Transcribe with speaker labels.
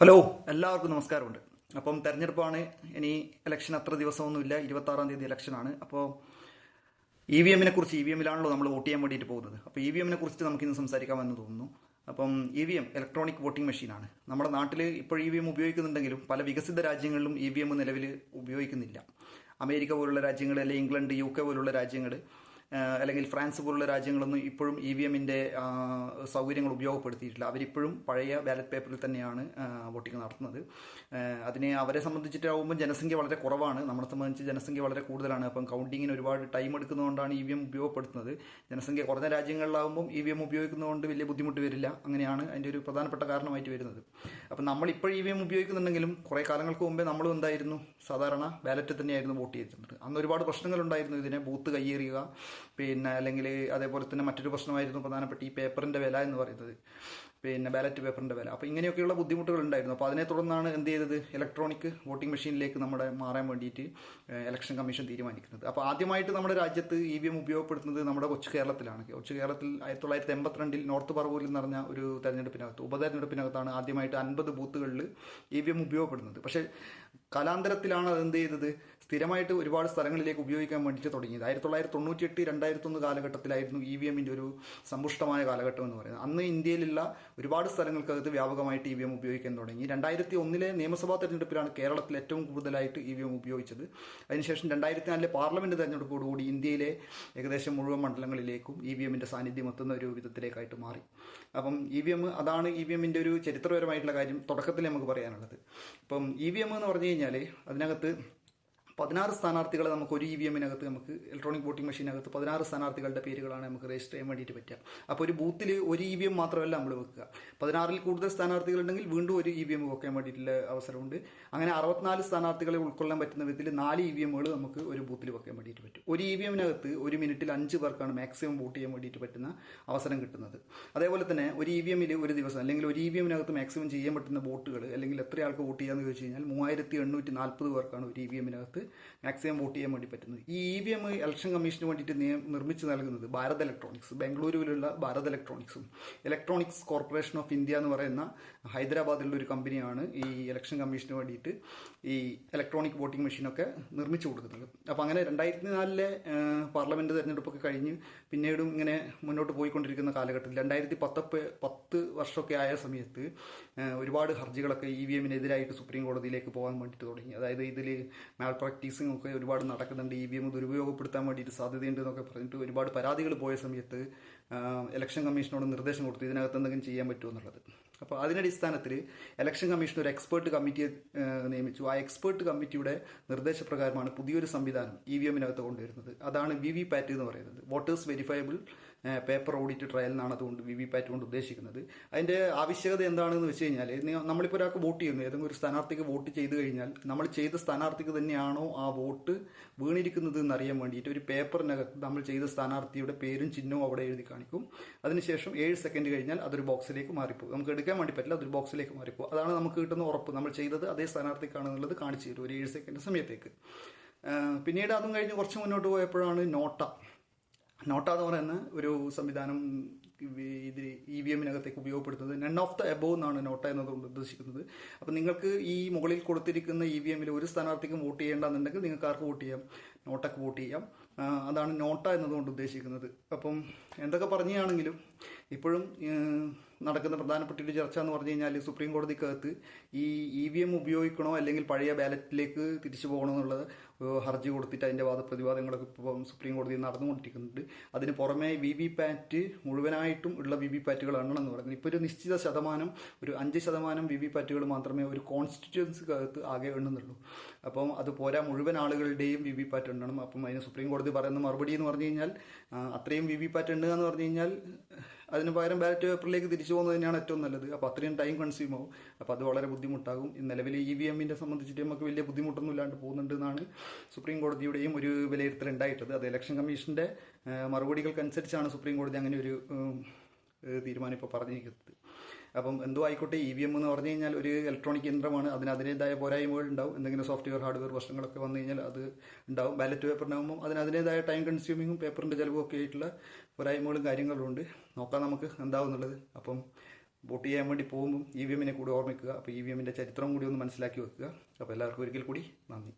Speaker 1: Hello എല്ലാവർക്കും നമസ്കാരമുണ്ട്. അപ്പം തെരഞ്ഞെടുപ്പാണ്. ഇനി ഇലക്ഷൻ അത്ര ദിവസമൊന്നുമില്ല. ഇരുപത്തി ആറാം തീയതി ഇലക്ഷനാണ് അപ്പോൾ ഇ വി എമ്മിനെ കുറിച്ച് ഇ വി എമ്മിലാണല്ലോ നമ്മൾ വോട്ട് ചെയ്യാൻ വേണ്ടിയിട്ട് പോകുന്നത്. അപ്പോൾ ഇ വി എമ്മിനെ കുറിച്ച് നമുക്ക് ഇന്ന് സംസാരിക്കാമെന്ന് തോന്നുന്നു. അപ്പം E V M electronic voting മെഷീനാണ് നമ്മുടെ നാട്ടിൽ ഇപ്പോൾ ഇ വി എം ഉപയോഗിക്കുന്നുണ്ടെങ്കിലും പല വികസിത രാജ്യങ്ങളിലും ഇ വി എം നിലവിൽ ഉപയോഗിക്കുന്നില്ല. അമേരിക്ക പോലുള്ള രാജ്യങ്ങൾ അല്ലെങ്കിൽ ഇംഗ്ലണ്ട് യു കെ പോലുള്ള രാജ്യങ്ങൾ അല്ലെങ്കിൽ ഫ്രാൻസ് പോലുള്ള രാജ്യങ്ങളൊന്നും ഇപ്പോഴും ഇ വി എമ്മിന്റെ സൗകര്യങ്ങൾ ഉപയോഗപ്പെടുത്തിയിട്ടില്ല. അവരിപ്പോഴും പഴയ ബാലറ്റ് പേപ്പറിൽ തന്നെയാണ് വോട്ടിംഗ് നടത്തുന്നത്. അതിനെ അവരെ സംബന്ധിച്ചിട്ടാവുമ്പോൾ ജനസംഖ്യ വളരെ കുറവാണ്. നമ്മളെ സംബന്ധിച്ച് ജനസംഖ്യ വളരെ കൂടുതലാണ്. അപ്പം കൗണ്ടിങ്ങിന് ഒരുപാട് ടൈം എടുക്കുന്നതുകൊണ്ടാണ് ഇ വി എം ഉപയോഗപ്പെടുത്തുന്നത്. ജനസംഖ്യ കുറഞ്ഞ രാജ്യങ്ങളിലാവുമ്പം ഇ വി എം ഉപയോഗിക്കുന്നതുകൊണ്ട് വലിയ ബുദ്ധിമുട്ട് വരില്ല. അങ്ങനെയാണ് അതിന്റെ ഒരു പ്രധാനപ്പെട്ട കാരണമായിട്ട് വരുന്നത്. അപ്പം നമ്മൾ ഇപ്പോൾ ഇ വി എം ഉപയോഗിക്കുന്നുണ്ടെങ്കിലും കുറേ കാലങ്ങൾക്ക് മുമ്പേ നമ്മളും എന്തായിരുന്നു? സാധാരണ ബാലറ്റ് തന്നെയായിരുന്നു വോട്ട് ചെയ്തിരുന്നത്. അന്ന് ഒരുപാട് പ്രശ്നങ്ങളുണ്ടായിരുന്നു. ഇതിനെ ബൂത്ത് കയ്യേറിയുക പിന്നെ അല്ലെങ്കിൽ അതേപോലെ തന്നെ മറ്റൊരു പ്രശ്നമായിരുന്നു പ്രധാനപ്പെട്ട ഈ പേപ്പറിന്റെ വില എന്ന് പറയുന്നത്. പിന്നെ ബാലറ്റ് പേപ്പറിന്റെ വില. അപ്പോൾ ഇങ്ങനെയൊക്കെയുള്ള ബുദ്ധിമുട്ടുകൾ ഉണ്ടായിരുന്നു. അപ്പോൾ അതിനെ തുടർന്നാണ് എന്ത് ചെയ്തത്? ഇലക്ട്രോണിക് വോട്ടിംഗ് മെഷീനിലേക്ക് നമ്മുടെ മാറാൻ വേണ്ടിയിട്ട് ഇലക്ഷൻ കമ്മീഷൻ തീരുമാനിക്കുന്നത്. അപ്പോൾ ആദ്യമായിട്ട് നമ്മുടെ രാജ്യത്ത് ഇ വി എം ഉപയോഗപ്പെടുത്തുന്നത് നമ്മുടെ കൊച്ചു കേരളത്തിലാണ്. കൊച്ചു കേരളത്തിൽ ആയിരത്തി തൊള്ളായിരത്തി എൺപത്തിരണ്ടിൽ നോർത്ത് പറവൂരിൽ നടന്ന ഒരു തെരഞ്ഞെടുപ്പിനകത്ത് ഉപതെരഞ്ഞെടുപ്പിനകത്താണ് ആദ്യമായിട്ട് അൻപത് ബൂത്തുകളിൽ ഇ വി എം ഉപയോഗപ്പെടുന്നത്. പക്ഷേ കാലാന്തരത്തിലാണ് അത് എന്ത് ചെയ്തത്? സ്ഥിരമായിട്ട് ഒരുപാട് സ്ഥലങ്ങളിലേക്ക് ഉപയോഗിക്കാൻ വേണ്ടിയിട്ട് തുടങ്ങിയത് ആയിരത്തി തൊള്ളായിരത്തി തൊണ്ണൂറ്റി എട്ട് രണ്ടായിരത്തി ഒന്ന് കാലഘട്ടത്തിലായിരുന്നു ഇ വി എമ്മിന്റെ ഒരു സമ്പുഷ്ടമായ കാലഘട്ടം എന്ന് പറയുന്നത്. അന്ന് ഇന്ത്യയിലുള്ള ഒരുപാട് സ്ഥലങ്ങൾക്കകത്ത് വ്യാപകമായിട്ട് ഇ വി എം ഉപയോഗിക്കാൻ തുടങ്ങി. രണ്ടായിരത്തി ഒന്നിലെ നിയമസഭാ തെരഞ്ഞെടുപ്പിലാണ് കേരളത്തിൽ ഏറ്റവും കൂടുതലായിട്ട് ഇ വി എം ഉപയോഗിച്ചത്. അതിനുശേഷം രണ്ടായിരത്തി നാലിലെ പാർലമെന്റ് തെരഞ്ഞെടുപ്പോടുകൂടി ഇന്ത്യയിലെ ഏകദേശം മുഴുവൻ മണ്ഡലങ്ങളിലേക്കും ഇ വി എമ്മിന്റെ സാന്നിധ്യം എത്തുന്ന ഒരു വിധത്തിലേക്കായിട്ട് മാറി. അപ്പം ഇ വി എം അതാണ് ഇ വി എമ്മിന്റെ ഒരു ചരിത്രപരമായിട്ടുള്ള കാര്യം തുടക്കത്തിൽ നമുക്ക് പറയാനുള്ളത്. അപ്പം ഇ വി എം എന്ന് പറഞ്ഞു കഴിഞ്ഞാൽ അതിനകത്ത് പതിനാറ് സ്ഥാനാർത്ഥികളെ നമുക്ക് ഒരു ഇ വി എമ്മിനകത്ത് നമുക്ക് ഇലക്ട്രോണിക് വോട്ടിംഗ് മെഷീനകത്ത് പതിനാറ് സ്ഥാനാർത്ഥികളുടെ പേരുകളാണ് നമുക്ക് രജിസ്റ്റർ ചെയ്യാൻ വേണ്ടിയിട്ട് പറ്റുക. അപ്പോൾ ഒരു ബൂത്തിൽ ഒരു ഇ വി എം മാത്രമല്ല നമ്മൾ വെക്കുക. പതിനാറിൽ കൂടുതൽ സ്ഥാനാർത്ഥികളുണ്ടെങ്കിൽ വീണ്ടും ഒരു ഇ വി എം വെക്കാൻ വേണ്ടിയിട്ടുള്ള അവസരമുണ്ട്. അങ്ങനെ അറുപത്തിനാല് സ്ഥാനാർത്ഥികളെ ഉൾക്കൊള്ളാൻ പറ്റുന്ന വിധത്തിൽ നാല് ഇ വി എമ്മുകൾ നമുക്ക് ഒരു ബൂത്തിൽ വെക്കാൻ വേണ്ടിയിട്ട് പറ്റും. ഒരു ഇ വി എമ്മിനകത്ത് ഒരു മിനിറ്റിൽ അഞ്ച് പേർക്കാണ് മാക്സിമം വോട്ട് ചെയ്യാൻ വേണ്ടിയിട്ട് പറ്റുന്ന അവസരം കിട്ടുന്നത്. അതേപോലെ തന്നെ ഒരു ഇ വി എമ്മിൽ ഒരു ദിവസം അല്ലെങ്കിൽ ഒരു ഇ വി എമ്മിനകത്ത് മാക്സിമം ചെയ്യാൻ പറ്റുന്ന വോട്ടുകൾ അല്ലെങ്കിൽ എത്ര ആൾക്ക് വോട്ട് ചെയ്യാന്ന് ചോദിച്ചു കഴിഞ്ഞാൽ മൂവായിരത്തി എണ്ണൂറ്റി നാൽപ്പത് പേർക്കാണ് ഒരു ഇ വി എമ്മിനകത്ത് മാക്സിമം വോട്ട് ചെയ്യാൻ വേണ്ടി പറ്റുന്നത്. ഈ ഇ വി എം ഇലക്ഷൻ കമ്മീഷന് വേണ്ടിയിട്ട് നിർമ്മിച്ച് നൽകുന്നത് ഭാരത് ഇലക്ട്രോണിക്സ് ബംഗളൂരുവിലുള്ള ഭാരത് ഇലക്ട്രോണിക്സും ഇലക്ട്രോണിക്സ് കോർപ്പറേഷൻ ഓഫ് ഇന്ത്യ എന്ന് പറയുന്ന ഹൈദരാബാദിലുള്ള ഒരു കമ്പനിയാണ് ഈ ഇലക്ഷൻ കമ്മീഷന് വേണ്ടിയിട്ട് ഈ ഇലക്ട്രോണിക് വോട്ടിംഗ് മെഷീനൊക്കെ നിർമ്മിച്ചു കൊടുക്കുന്നത്. അപ്പോൾ അങ്ങനെ രണ്ടായിരത്തി നാലിലെ പാർലമെന്റ് തെരഞ്ഞെടുപ്പൊക്കെ കഴിഞ്ഞ് പിന്നീടും ഇങ്ങനെ മുന്നോട്ട് പോയിക്കൊണ്ടിരിക്കുന്ന കാലഘട്ടത്തിൽ രണ്ടായിരത്തി പത്തൊക്കെ പത്ത് വർഷമൊക്കെ ആയ സമയത്ത് ഒരുപാട് ഹർജികളൊക്കെ ഇ വി എമ്മിനെതിരായിട്ട് സുപ്രീം കോടതിയിലേക്ക് പോകാൻ വേണ്ടിയിട്ട് തുടങ്ങി. അതായത് ഇതിൽ മാൽ പ്രാക്ടീസിങ് ഒക്കെ ഒരുപാട് നടക്കുന്നുണ്ട്. ഇ വി എം ദുരുപയോഗപ്പെടുത്താൻ വേണ്ടിയിട്ട് സാധ്യതയുണ്ട് എന്നൊക്കെ പറഞ്ഞിട്ട് ഒരുപാട് പരാതികൾ പോയ സമയത്ത് ഇലക്ഷൻ കമ്മീഷനോട് നിർദ്ദേശം കൊടുത്തു ഇതിനകത്ത് എന്തെങ്കിലും ചെയ്യാൻ പറ്റുമോ എന്നുള്ളത്. അപ്പോൾ അതിനടിസ്ഥാനത്തിൽ ഇലക്ഷൻ കമ്മീഷൻ ഒരു എക്സ്പേർട്ട് കമ്മിറ്റിയെ നിയമിച്ചു. ആ എക്സ്പേർട്ട് കമ്മിറ്റിയുടെ നിർദ്ദേശപ്രകാരമാണ് പുതിയൊരു സംവിധാനം ഇ വി എമ്മിനകത്ത് കൊണ്ടുവരുന്നത്. അതാണ് വി വി പാറ്റ് എന്ന് പറയുന്നത്. Voters verifiable paper audit trail എന്നാണ് അതുകൊണ്ട് വി വി പാറ്റ് കൊണ്ട് ഉദ്ദേശിക്കുന്നത്. അതിന്റെ ആവശ്യകത എന്താണെന്ന് വെച്ച് കഴിഞ്ഞാൽ നമ്മളിപ്പോൾ ഒരാൾക്ക് വോട്ട് ചെയ്യുന്നു ഏതെങ്കിലും ഒരു സ്ഥാനാർത്ഥിക്ക് വോട്ട് ചെയ്ത് കഴിഞ്ഞാൽ നമ്മൾ ചെയ്ത സ്ഥാനാർത്ഥിക്ക് തന്നെയാണോ ആ വോട്ട് വീണിരിക്കുന്നത് എന്നറിയാൻ വേണ്ടിയിട്ട് ഒരു പേപ്പറിനകത്ത് നമ്മൾ ചെയ്ത സ്ഥാനാർത്ഥിയുടെ പേരും ചിഹ്നവും അവിടെ എഴുതി കാണിക്കും. അതിനുശേഷം ഏഴ് സെക്കൻഡ് കഴിഞ്ഞാൽ അതൊരു ബോക്സിലേക്ക് മാറിപ്പോകും. നമുക്ക് എടുക്കാൻ വേണ്ടി പറ്റില്ല അതൊരു ബോക്സിലേക്ക് മാറിപ്പോകും. അതാണ് നമുക്ക് കിട്ടുന്ന ഉറപ്പ്. നമ്മൾ ചെയ്തത് അതേ സ്ഥാനാർത്ഥിക്കാണ് സ്ഥാനാർത്ഥിക്കാണെന്നുള്ളത് കാണിച്ചു തരും ഒരു ഏഴ് സെക്കൻഡ് സമയത്തേക്ക്. പിന്നീട് അതും കഴിഞ്ഞ് കുറച്ച് മുന്നോട്ട് പോയപ്പോഴാണ് നോട്ട. നോട്ട എന്ന് പറയുന്ന ഒരു സംവിധാനം ഇത് ഇ വി എമ്മിനകത്തേക്ക് ഉപയോഗപ്പെടുത്തുന്നത് നൺ ഓഫ് ദ എബോവ് എന്നാണ് നോട്ട എന്നതുകൊണ്ട് ഉദ്ദേശിക്കുന്നത്. അപ്പം നിങ്ങൾക്ക് ഈ മുകളിൽ കൊടുത്തിരിക്കുന്ന ഇ വി എമ്മിൽ ഒരു സ്ഥാനാർത്ഥിക്കും വോട്ട് ചെയ്യേണ്ടെന്നുണ്ടെങ്കിൽ നിങ്ങൾക്ക് ആർക്ക് വോട്ട് ചെയ്യാം? നോട്ടക്ക് വോട്ട് ചെയ്യാം. അതാണ് നോട്ട എന്നതുകൊണ്ട് ഉദ്ദേശിക്കുന്നത്. അപ്പം എന്തൊക്കെ പറഞ്ഞാണെങ്കിലും ഇപ്പോഴും നടക്കുന്ന പ്രധാനപ്പെട്ട ഒരു ചർച്ച എന്ന് പറഞ്ഞു കഴിഞ്ഞാൽ സുപ്രീം കോടതിക്കകത്ത് ഈ ഇ വി എം ഉപയോഗിക്കണോ അല്ലെങ്കിൽ പഴയ ബാലറ്റിലേക്ക് തിരിച്ചു പോകണോ എന്നുള്ളത് ഹർജി കൊടുത്തിട്ട് അതിന്റെ വാദപ്രതിവാദങ്ങളൊക്കെ ഇപ്പം സുപ്രീം കോടതിയിൽ നടന്നുകൊണ്ടിരിക്കുന്നുണ്ട്. അതിന് പുറമെ വി വി പാറ്റ് മുഴുവനായിട്ടും ഉള്ള വി വി എണ്ണമെന്ന് പറയുന്നത്. ഇപ്പോൾ ഒരു നിശ്ചിത ശതമാനം ഒരു അഞ്ച് ശതമാനം വി വി പാറ്റുകൾ മാത്രമേ ഒരു കോൺസ്റ്റിറ്റ്യുവൻസിക്കകത്ത് ആകെ എണ്ണുന്നുള്ളൂ. അപ്പം അത് പോരാ മുഴുവൻ ആളുകളുടെയും വി വി പാറ്റ് എണ്ണണം. അപ്പം അതിന് സുപ്രീം കോടതി പറയുന്ന മറുപടി എന്ന് പറഞ്ഞു കഴിഞ്ഞാൽ അത്രയും വി വി പാറ്റ് എണ്ണുക എന്ന് പറഞ്ഞു കഴിഞ്ഞാൽ അതിന് പകരം ബാലറ്റ് പേപ്പറിലേക്ക് തിരിച്ചു പോകുന്നത് തന്നെയാണ് ഏറ്റവും നല്ലത്. അപ്പോൾ അത്രയും ടൈം കൺസ്യൂം ആവും. അപ്പോൾ അത് വളരെ ബുദ്ധിമുട്ടാകും. നിലവിൽ ഇ വി എമ്മിനെ സംബന്ധിച്ചിട്ട് നമുക്ക് വലിയ ബുദ്ധിമുട്ടൊന്നും ഇല്ലാണ്ട് പോകുന്നുണ്ട് എന്നാണ് സുപ്രീം കോടതിയുടെയും ഒരു വിലയിരുത്തൽ ഉണ്ടായിട്ടത് അത് ഇലക്ഷൻ കമ്മീഷന്റെ മറുപടികൾക്കനുസരിച്ചാണ് സുപ്രീം കോടതി അങ്ങനെ ഒരു തീരുമാനം ഇപ്പോൾ പറഞ്ഞിരിക്കുന്നത്. അപ്പം എന്തോ ആയിക്കോട്ടെ ഇ വി എം എന്ന് പറഞ്ഞു കഴിഞ്ഞാൽ ഒരു ഇലക്ട്രോണിക് യന്ത്രമാണ്. അതിന് അതിന്റെതായ പോരായ്മകൾ ഉണ്ടാവും. എന്തെങ്കിലും സോഫ്റ്റ്വെയർ ഹാർഡ്വെയർ പ്രശ്നങ്ങളൊക്കെ വന്നു കഴിഞ്ഞാൽ അത് ഉണ്ടാവും. ബാലറ്റ് പേപ്പറിനാകുമ്പോൾ അതിന് അതിന്റെതായ ടൈം കൺസ്യൂമിങ്ങും പേപ്പറിന്റെ ചിലവും ഒക്കെ ആയിട്ടുള്ള പോരായ്മകളും കാര്യങ്ങളും ഉണ്ട്. നോക്കാം നമുക്ക് എന്താവും എന്നുള്ളത് അപ്പം വോട്ട് ചെയ്യാൻ വേണ്ടി പോകുമ്പോൾ ഇ വി എമ്മിനെ കൂടി ഓർമ്മിക്കുക. അപ്പോൾ ഇ വി എമ്മിന്റെ ചരിത്രം കൂടി ഒന്ന് മനസ്സിലാക്കി വെക്കുക. അപ്പോൾ എല്ലാവർക്കും ഒരിക്കൽ കൂടി നന്ദി.